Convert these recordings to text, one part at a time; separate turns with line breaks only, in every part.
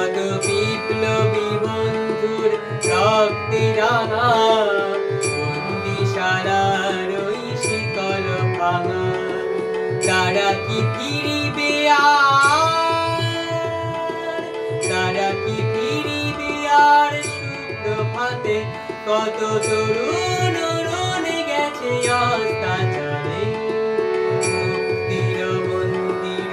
কত বিপ্লবী বন্ধুর রক্তে রাঙা। ভাঙা। তারা কি ফিরিবে আর? তারা কি ফিরিবে আর? কত তরুণ গেছে মুক্তির মন্দির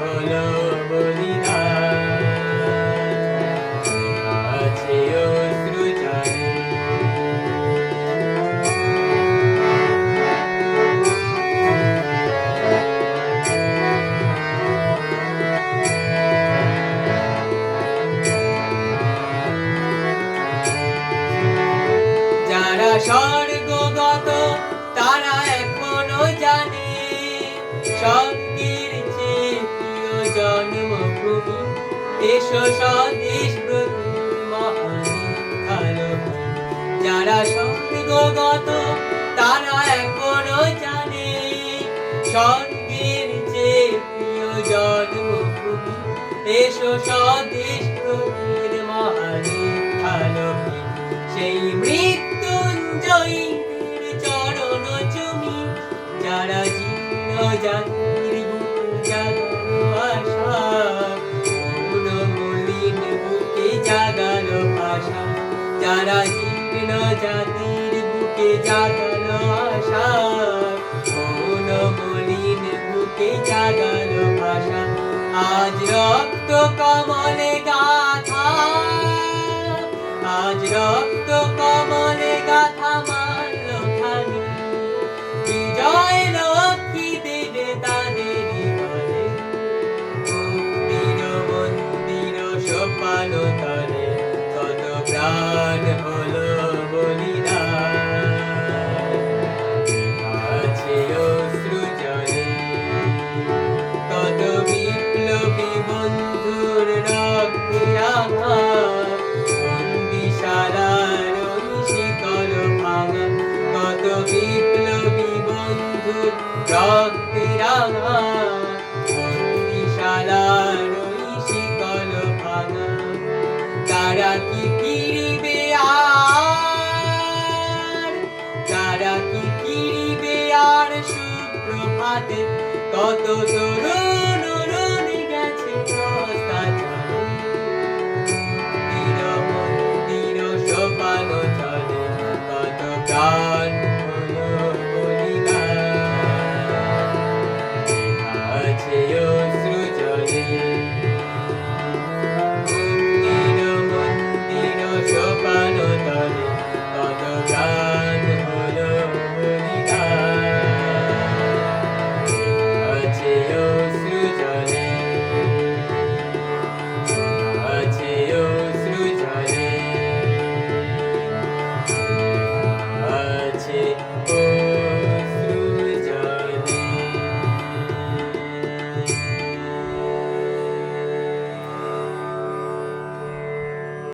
হলো। স্বর্গগত, তারা এখনও জানে। স্বর্গের চেয়ে প্রিয় জন্মভূমি দেশ স্বদেশ যারা স্বর্গগত, তারা এখনও জানে। স্বর্গের চেয়ে প্রিয় জন্মভূমি এসো স্বদেশ প্রতির মহান ভালো সেই যারা জীর্ণ জাতির বুকে জাগালো আশা মলিন বুকে আশা আজ রক্ত কমলে গাথা, আজ রক্ত কমলে গাথা মারল খানি বিজয় লক্ষ্মী দেবে তাদের মন্দির মন্দির সোপান কত প্রাণ হলো বিপ্লবী বন্ধুর রক্তে আঘাত বন্দিশালার শিকল ভাঙা। কত বিপ্লবী বন্ধুর রক্তে আঘাত তারা কি কিরিবে আর? তারা কি কিরিবে আর? সুপ্রভাতে। কত তরুণ গেছে কত প্রাণ thank you